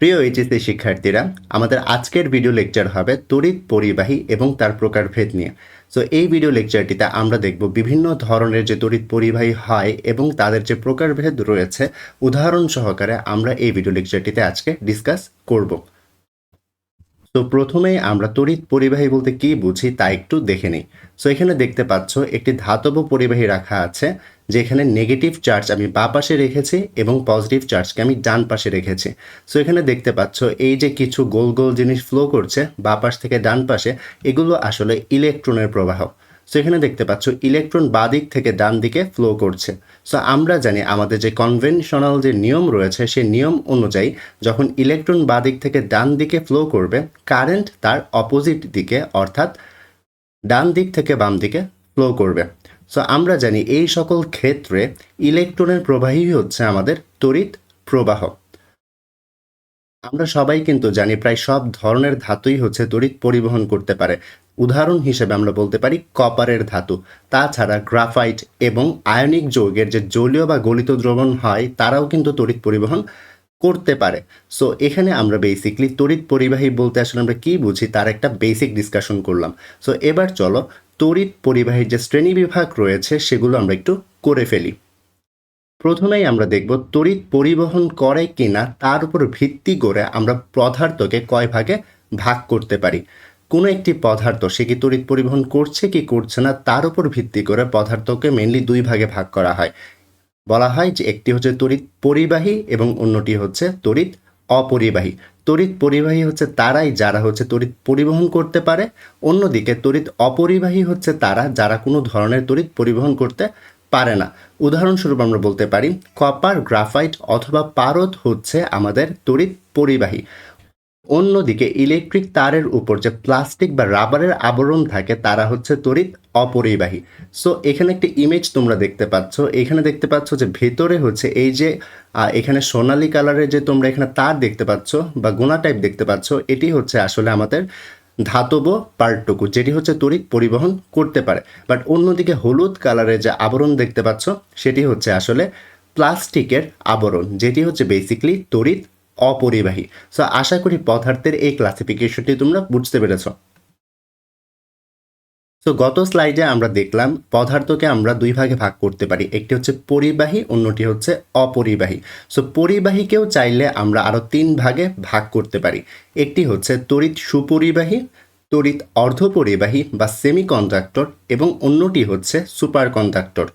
প্রিয় এইচএসসি শিক্ষার্থীরা, আমাদের আজকের ভিডিও লেকচার হবে তড়িৎ পরিবাহী এবং তার প্রকারভেদ নিয়ে। সো এই ভিডিও লেকচারটিতে আমরা দেখব বিভিন্ন ধরনের যে তড়িৎ পরিবাহী হয় এবং তাদের যে প্রকারভেদ রয়েছে, উদাহরণ সহকারে আমরা এই ভিডিও লেকচারটিতে আজকে ডিসকাস করব। তো প্রথমেই আমরা তড়িৎ পরিবাহী বলতে কি বুঝি তা একটু দেখে নিই। সো এখানে দেখতে পাচ্ছ একটি ধাতব পরিবাহী রাখা আছে যেখানে নেগেটিভ চার্জ আমি বা পাশে রেখেছি এবং পজিটিভ চার্জকে আমি ডান পাশে রেখেছি। সো এখানে দেখতে পাচ্ছ এই যে কিছু গোল গোল জিনিস ফ্লো করছে বা পাশ থেকে ডান পাশে, এগুলো আসলে ইলেকট্রনের প্রবাহ। সো এখানে দেখতে পাচ্ছ ইলেকট্রন বা দিক থেকে ডান দিকে ফ্লো করছে। সো আমরা জানি আমাদের যে কনভেনশনাল যে নিয়ম রয়েছে, সেই নিয়ম অনুযায়ী যখন ইলেকট্রন বা দিক থেকে ডান দিকে ফ্লো করবে কারেন্ট তার অপোজিট দিকে অর্থাৎ ডান দিক থেকে বাম দিকে ফ্লো করবে। সো আমরা জানি এই সকল ক্ষেত্রে ইলেকট্রনের প্রবাহী হচ্ছে আমাদের তড়িৎ প্রবাহ। আমরা সবাই কিন্তু জানি প্রায় সব ধরনের ধাতুই হচ্ছে তড়িৎ পরিবহন করতে পারে। উদাহরণ হিসেবে আমরা বলতে পারি কপারের ধাতু। তাছাড়া গ্রাফাইট এবং আয়নিক যৌগের যে জলীয় বা গলিত দ্রবণ হয়, তারাও কিন্তু তড়িৎ পরিবহন করতে পারে। সো এখানে আমরা বেসিকলি তড়িৎ পরিবাহী বলতে আসলে আমরা কি বুঝি, তার একটা বেসিক ডিসকাশন করলাম। সো এবার চলো তড়িৎ পরিবাহীর যে শ্রেণি বিভাগ রয়েছে, সেগুলো আমরা একটু করে ফেলি। প্রথমেই আমরা দেখব তড়িৎ পরিবহন করে কিনা, তার উপর ভিত্তি করে আমরা পদার্থকে কয় ভাগে ভাগ করতে পারি। কোনো একটি পদার্থ সে কি তড়িৎ পরিবহন করছে কি করছে না, তার উপর ভিত্তি করে পদার্থকে মেনলি দুই ভাগে ভাগ করা হয়। বলা হয় যে একটি হচ্ছে তড়িৎ পরিবাহী এবং অন্যটি হচ্ছে তড়িৎ অপরিবাহী। তড়িৎ পরিবাহী হচ্ছে তারাই যারা হচ্ছে তড়িৎ পরিবহন করতে পারে। অন্যদিকে তড়িৎ অপরিবাহী হচ্ছে তারা যারা কোনো ধরনের তড়িৎ পরিবহন করতে পারে না। উদাহরণস্বরূপ আমরা বলতে পারি, কপার, গ্রাফাইট অথবা পারদ হচ্ছে আমাদের তড়িৎ পরিবাহী। অন্যদিকে ইলেকট্রিক তারের উপর যে প্লাস্টিক বা রাবারের আবরণ থাকে, তারা হচ্ছে তড়িৎ অপরিবাহী। সো এখানে একটি ইমেজ তোমরা দেখতে পাচ্ছ। এখানে দেখতে পাচ্ছ যে ভেতরে হচ্ছে এই যে এখানে সোনালী কালারের যে তোমরা এখানে তার দেখতে পাচ্ছ বা গোনা টাইপ দেখতে পাচ্ছ, এটি হচ্ছে আসলে আমাদের ধাতব পার্টটুকু যেটি হচ্ছে তড়িৎ পরিবহন করতে পারে। বাট অন্যদিকে হলুদ কালারের যে আবরণ দেখতে পাচ্ছ, সেটি হচ্ছে আসলে প্লাস্টিকের আবরণ, যেটি হচ্ছে বেসিকলি তড়িৎ অপরিবাহী। সো আশা করি পদার্থের এই ক্লাসিফিকেশনটি তোমরা বুঝতে পেরেছ। সো গত স্লাইডে আমরা দেখলাম পদার্থকে আমরা দুই ভাগে ভাগ করতে পারি। একটি হচ্ছে পরিবাহী, অন্যটি হচ্ছে অপরিবাহী। সো পরিবাহীকেও চাইলে আমরা আরও তিন ভাগে ভাগ করতে পারি। একটি হচ্ছে তড়িৎ সুপরিবাহী, তড়িৎ অর্ধপরিবাহী বা সেমিকন্ডাক্টর এবং অন্যটি হচ্ছে সুপার কন্ডাক্টর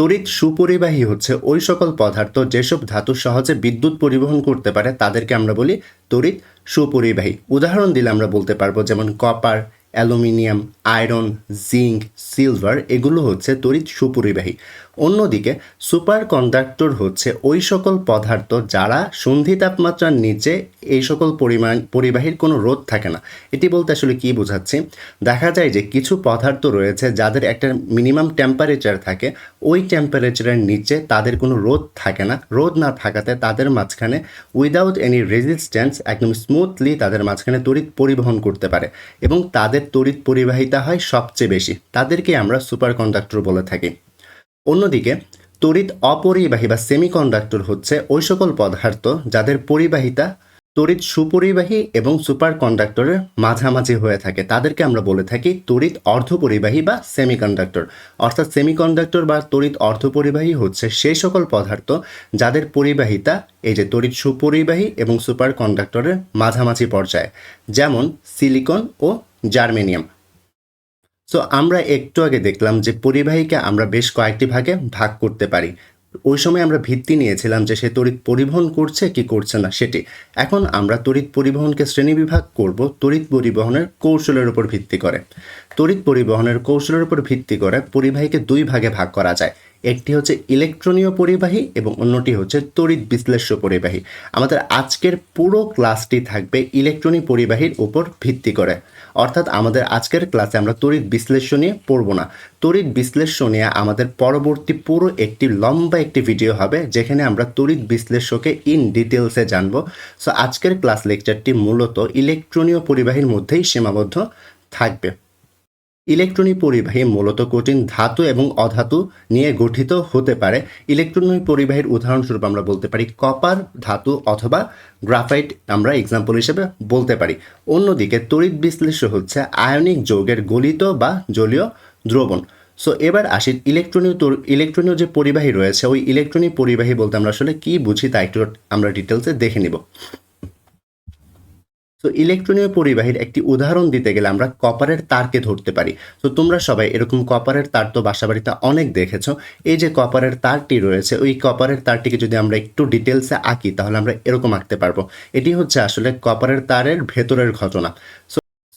তড়িৎ সুপরিবাহী হচ্ছে ওই সকল পদার্থ যেসব ধাতু সহজে বিদ্যুৎ পরিবহন করতে পারে, তাদেরকে আমরা বলি তড়িৎ সুপরিবাহী। উদাহরণ দিলে আমরা বলতে পারব যেমন copper, aluminium, iron, zinc, silver, এগুলো হচ্ছে তড়িৎ সুপরিবাহী। অন্যদিকে সুপার কন্ডাক্টর হচ্ছে ওই সকল পদার্থ যারা সন্ধি তাপমাত্রার নিচে এই সকল পরিমাণ, পরিবাহীর কোনো রোধ থাকে না। এটি বলতে আসলে কি বোঝাচ্ছি? দেখা যায় যে কিছু পদার্থ রয়েছে যাদের একটা মিনিমাম টেম্পারেচার থাকে, ওই টেম্পারেচারের নিচে তাদের কোনো রোধ থাকে না। রোধ না থাকাতে তাদের মাঝখানে উইদাউট এনি রেজিস্ট্যান্স একদম স্মুথলি তাদের মাঝখানে তড়িৎ পরিবহন করতে পারে এবং তাদের তড়িৎ পরিবাহিতা হয় সবচেয়ে বেশি। তাদেরকে আমরা সুপার কন্ডাক্টর বলে থাকি। অন্যদিকে, তড়িৎ অপরিবাহী বা সেমিকন্ডাক্টর হচ্ছে ওই সকল পদার্থ যাদের পরিবাহিতা তড়িৎ সুপরিবাহী এবং সুপার কন্ডাক্টরের মাঝামাঝি হয়ে থাকে। তাদেরকে আমরা বলে থাকি তড়িৎ অর্ধপরিবাহী বা সেমিকন্ডাক্টর অর্থাৎ সেমিকন্ডাক্টর বা তড়িৎ অর্ধপরিবাহী হচ্ছে সেই সকল পদার্থ যাদের পরিবাহিতা এই যে তড়িৎ সুপরিবাহী এবং সুপার কন্ডাক্টরের মাঝামাঝি পর্যায়ে। যেমন সিলিকন ও জার্মেনিয়াম সো আমরা একটু আগে দেখলাম যে পরিবাহীকে আমরা বেশ কয়েকটি ভাগে ভাগ করতে পারি। ওই সময় আমরা ভিত্তি নিয়েছিলাম যে সে তড়িৎ পরিবহন করছে কি করছে না সেটি। এখন আমরা তড়িৎ পরিবহনকে শ্রেণীবিভাগ করব, তড়িৎ পরিবহনের কৌশলের উপর ভিত্তি করে। তড়িৎ পরিবহনের কৌশলের উপর ভিত্তি করে পরিবাহীকে দুই ভাগে ভাগ করা যায়। একটি হচ্ছে ইলেকট্রনীয় পরিবাহী এবং অন্যটি হচ্ছে তড়িৎ বিশ্লেষ্য পরিবাহী। আমাদের আজকের পুরো ক্লাসটি থাকবে ইলেকট্রনিক পরিবাহীর উপর ভিত্তি করে। অর্থাৎ আমাদের আজকের ক্লাসে আমরা তড়িৎ বিশ্লেষ্য নিয়ে পড়ব না। তড়িৎ বিশ্লেষ্য নিয়ে আমাদের পরবর্তী পুরো একটি লম্বা একটি ভিডিও হবে, যেখানে আমরা তড়িৎ বিশ্লেষ্যকে ইন ডিটেলসে জানব। সো আজকের ক্লাস লেকচারটি মূলত ইলেকট্রনীয় পরিবাহীর মধ্যেই সীমাবদ্ধ থাকবে। ইলেকট্রনিক পরিবাহী মূলত কঠিন ধাতু এবং অধাতু নিয়ে গঠিত হতে পারে। ইলেকট্রনিক পরিবাহীর উদাহরণস্বরূপ আমরা বলতে পারি কপার ধাতু অথবা গ্রাফাইট আমরা এক্সাম্পল হিসেবে বলতে পারি। অন্যদিকে তড়িৎ বিশ্লেষ্য হচ্ছে আয়নিক যৌগের গলিত বা জলীয় দ্রবণ। সো এবার আসি ইলেকট্রনীয় ইলেকট্রনীয় যে পরিবাহী রয়েছে, ওই ইলেকট্রনিক পরিবাহী বলতে আমরা আসলে কী বুঝি তা একটু আমরা ডিটেলসে দেখে নিব। তো ইলেকট্রনীয় পরিবাহীর একটি উদাহরণ দিতে গেলে আমরা কপারের তারকে ধরতে পারি। তো তোমরা সবাই এরকম কপারের তার তো বাসাবাড়িতে অনেক দেখেছ। এই যে কপারের তারটি রয়েছে, ওই কপারের তারটিকে যদি আমরা একটু ডিটেলসে আঁকি, তাহলে আমরা এরকম আঁকতে পারব। এটি হচ্ছে আসলে কপারের তারের ভেতরের ঘটনা।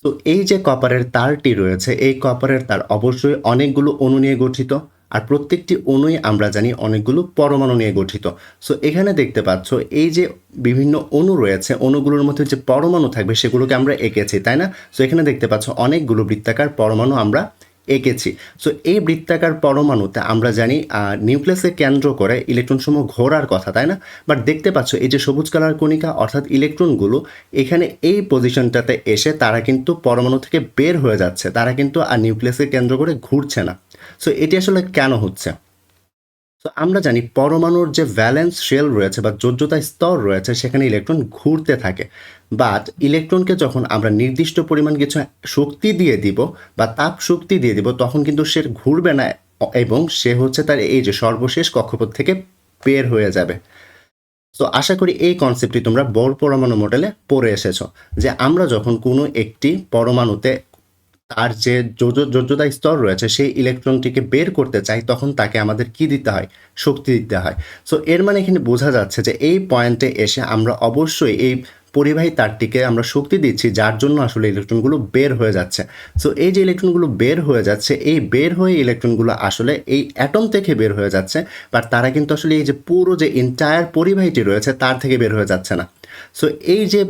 তো এই যে কপারের তারটি রয়েছে, এই কপারের তার অবশ্যই অনেকগুলো অণু নিয়ে গঠিত। আর প্রত্যেকটি অণুই আমরা জানি অনেকগুলো পরমাণু নিয়ে গঠিত। সো এখানে দেখতে পাচ্ছ এই যে বিভিন্ন অণু রয়েছে, অণুগুলোর মধ্যে যে পরমাণু থাকবে সেগুলোকে আমরা এঁকেছি, তাই না? সো এখানে দেখতে পাচ্ছ অনেকগুলো বৃত্তাকার পরমাণু আমরা এঁকেছি। সো এই বৃত্তাকার পরমাণুতে আমরা জানি নিউক্লিয়াসকে কেন্দ্র করে ইলেকট্রনসমূহ ঘোরার কথা, তাই না? বাট দেখতে পাচ্ছ, এই যে সবুজ কালার কণিকা, অর্থাৎ ইলেকট্রনগুলো, এখানে এই পজিশনটাতে এসে তারা কিন্তু পরমাণু থেকে বের হয়ে যাচ্ছে। তারা কিন্তু আর নিউক্লিয়াসকে কেন্দ্র করে ঘুরছে না। সো এটি আসলে কেন হচ্ছে? তো আমরা জানি পরমাণুর যে ভ্যালেন্স শেল রয়েছে বা যোজ্যতা স্তর রয়েছে, সেখানে ইলেকট্রন ঘুরতে থাকে। বাট ইলেকট্রনকে যখন আমরা নির্দিষ্ট পরিমাণ কিছু শক্তি দিয়ে দিব বা তাপ শক্তি দিয়ে দিব, তখন কিন্তু সে ঘুরবে না এবং সে হচ্ছে তার এই যে সর্বশেষ কক্ষপথ থেকে বের হয়ে যাবে। তো আশা করি এই কনসেপ্টটি তোমরা বড় পরমাণু মডেলে পড়ে এসেছ যে আমরা যখন কোনো একটি পরমাণুতে তার যে যোজ্যতা স্তর রয়েছে, সেই ইলেকট্রনটিকে বের করতে চাই, তখন তাকে আমাদের কি দিতে হয়? শক্তি দিতে হয়। সো এর মানে এখানে বোঝা যাচ্ছে যে এই পয়েন্টে এসে আমরা অবশ্যই এই পরিবাহী তারটিকে আমরা শক্তি দিচ্ছি, যার জন্য আসলে ইলেকট্রনগুলো বের হয়ে যাচ্ছে। সো এই যে ইলেকট্রনগুলো বের হয়ে যাচ্ছে, এই বের হয়ে ইলেকট্রনগুলো আসলে এই অ্যাটম থেকে বের হয়ে যাচ্ছে বাট তারা কিন্তু আসলে এই যে পুরো যে এন্টায়ার পরিবাহীটি রয়েছে, তার থেকে বের হয়ে যাচ্ছে না। সো এই যে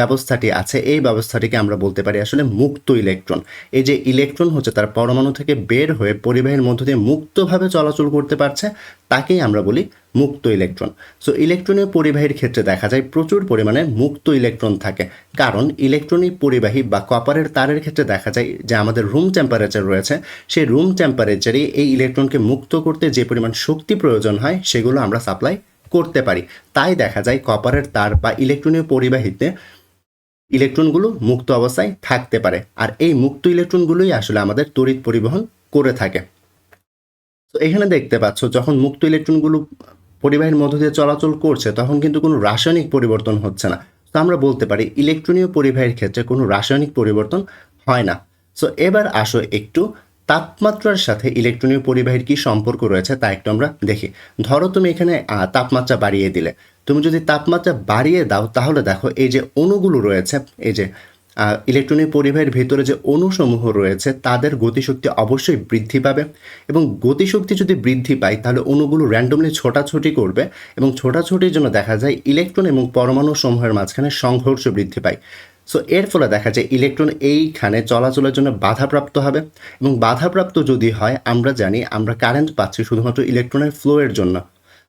ব্যবস্থাটি আছে, এই ব্যবস্থাটিকে আমরা বলতে পারি আসলে মুক্ত ইলেকট্রন। এই যে ইলেকট্রন হচ্ছে তার পরমাণু থেকে বের হয়ে পরিবাহের মধ্য দিয়ে মুক্তভাবে চলাচল করতে পারছে, তাকেই আমরা বলি মুক্ত ইলেকট্রন। সো ইলেকট্রনীয় পরিবাহীর ক্ষেত্রে দেখা যায় প্রচুর পরিমাণে মুক্ত ইলেকট্রন থাকে। কারণ ইলেকট্রনিক পরিবাহী বা কপারের তারের ক্ষেত্রে দেখা যায় যে আমাদের রুম টেম্পারেচার রয়েছে, সেই রুম টেম্পারেচারে এই ইলেকট্রনকে মুক্ত করতে যে পরিমাণ শক্তি প্রয়োজন হয়, সেগুলো আমরা সাপ্লাই করতে পারি। তাই দেখা যায় কপারের তার বা ইলেকট্রনীয় পরিবাহীতে ইলেকট্রনগুলো মুক্ত অবস্থায় থাকতে পারে। আর এই মুক্ত ইলেকট্রনগুলোই আসলে আমাদের তড়িৎ পরিবহন করে থাকে। তো এখানে দেখতে পাচ্ছ, যখন মুক্ত ইলেকট্রনগুলো পরিবাহীর মধ্য দিয়ে চলাচল করছে, তখন কিন্তু কোনো রাসায়নিক পরিবর্তন হচ্ছে না। তো আমরা বলতে পারি, ইলেকট্রনীয় পরিবাহীর ক্ষেত্রে কোনো রাসায়নিক পরিবর্তন হয় না। সো এবার আসো একটু তাপমাত্রার সাথে ইলেকট্রনীয় পরিবাহীর কি সম্পর্ক রয়েছে তা একটু আমরা দেখি। ধরো তুমি এখানে তাপমাত্রা বাড়িয়ে দিলে। তুমি যদি তাপমাত্রা বাড়িয়ে দাও, তাহলে দেখো এই যে অণুগুলো রয়েছে, এই যে ইলেকট্রনিক পরিবাহের ভেতরে যে অণুসমূহ রয়েছে, তাদের গতিশক্তি অবশ্যই বৃদ্ধি পাবে। এবং গতিশক্তি যদি বৃদ্ধি পায়, তাহলে অণুগুলো র্যান্ডমলি ছোটাছুটি করবে এবং ছোটাছুটির জন্য দেখা যায় ইলেকট্রন এবং পরমাণু সমূহের মাঝখানে সংঘর্ষ বৃদ্ধি পায়। সো এর ফলে দেখা যায় ইলেকট্রন এইখানে চলাচলের জন্য বাধাপ্রাপ্ত হবে এবং বাধাপ্রাপ্ত যদি হয়, আমরা জানি আমরা কারেন্ট পাচ্ছি শুধুমাত্র ইলেকট্রনের ফ্লোয়ের জন্য।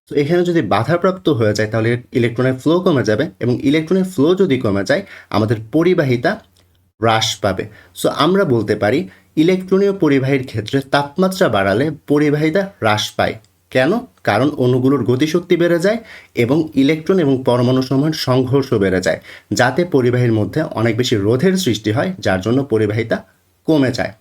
তো এখানে যদি বাধাপ্রাপ্ত হয়ে যায়, তাহলে ইলেকট্রনের ফ্লো কমে যাবে এবং ইলেকট্রনের ফ্লো যদি কমে যায়, আমাদের পরিবাহিতা হ্রাস পাবে। সো আমরা বলতে পারি ইলেকট্রনীয় পরিবাহীর ক্ষেত্রে তাপমাত্রা বাড়ালে পরিবাহিতা হ্রাস পায়। কেন? কারণ অণুগুলোর গতিশক্তি বেড়ে যায় এবং ইলেকট্রন এবং পরমাণু সমূহের সংঘর্ষ বেড়ে যায়, যাতে পরিবাহীর মধ্যে অনেক বেশি রোধের সৃষ্টি হয়, যার জন্য পরিবাহিতা কমে যায়।